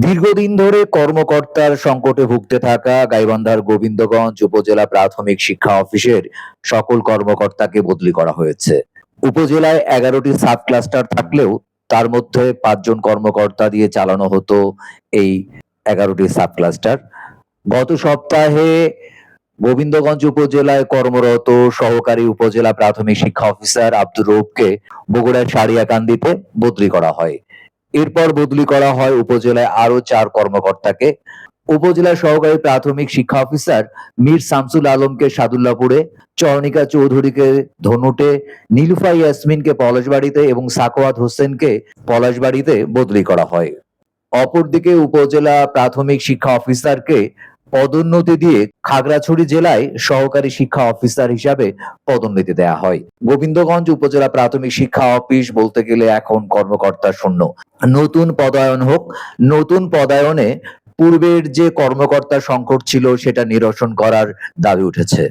দীর্ঘদিন ধরে কর্মকর্তার সংকটে ভুগতে থাকা গাইবান্ধার গোবিন্দগঞ্জ উপজেলা প্রাথমিক শিক্ষা অফিসের সকল কর্মকর্তাকে বদলি করা হয়েছে। উপজেলায় এগারোটি সাব ক্লাস্টার থাকলেও তার মধ্যে পাঁচজন কর্মকর্তা দিয়ে চালানো হতো এই এগারোটি সাব ক্লাস্টার গত সপ্তাহে গোবিন্দগঞ্জ উপজেলায় কর্মরত সহকারী উপজেলা প্রাথমিক শিক্ষা অফিসার আব্দুর রৌফকে বগুড়ার সারিয়াকান্দিতে বদলি করা হয়। এরপর বদলি করা হয় উপজেলায় আরও চার কর্মকর্তাকে। উপজেলা সহকারী প্রাথমিক শিক্ষা অফিসার মীর শামসুল আলমকে সাদুল্লাপুরে, চরণিকা চৌধুরীকে ধনুটে, নীলুফা ইয়াসমিনকে পলাশবাড়িতে এবং সাকোয়াত হোসেনকে পলাশবাড়িতে বদলি করা হয়। অপরদিকে উপজেলা প্রাথমিক শিক্ষা অফিসারকে পদোন্নতি দিয়ে খাগড়াছড়ি জেলায় সহকারী শিক্ষা অফিসার হিসাবে পদোন্নতি দেয়া হয়। গোবিন্দগঞ্জ উপজেলা প্রাথমিক শিক্ষা অফিস বলতে গেলে এখন কর্মকর্তা শূন্য। নতুন পদায়ন হোক, নতুন পদায়নে পূর্বের যে কর্মকর্তা সংকট ছিল সেটা নিরসন করার দাবি উঠেছে।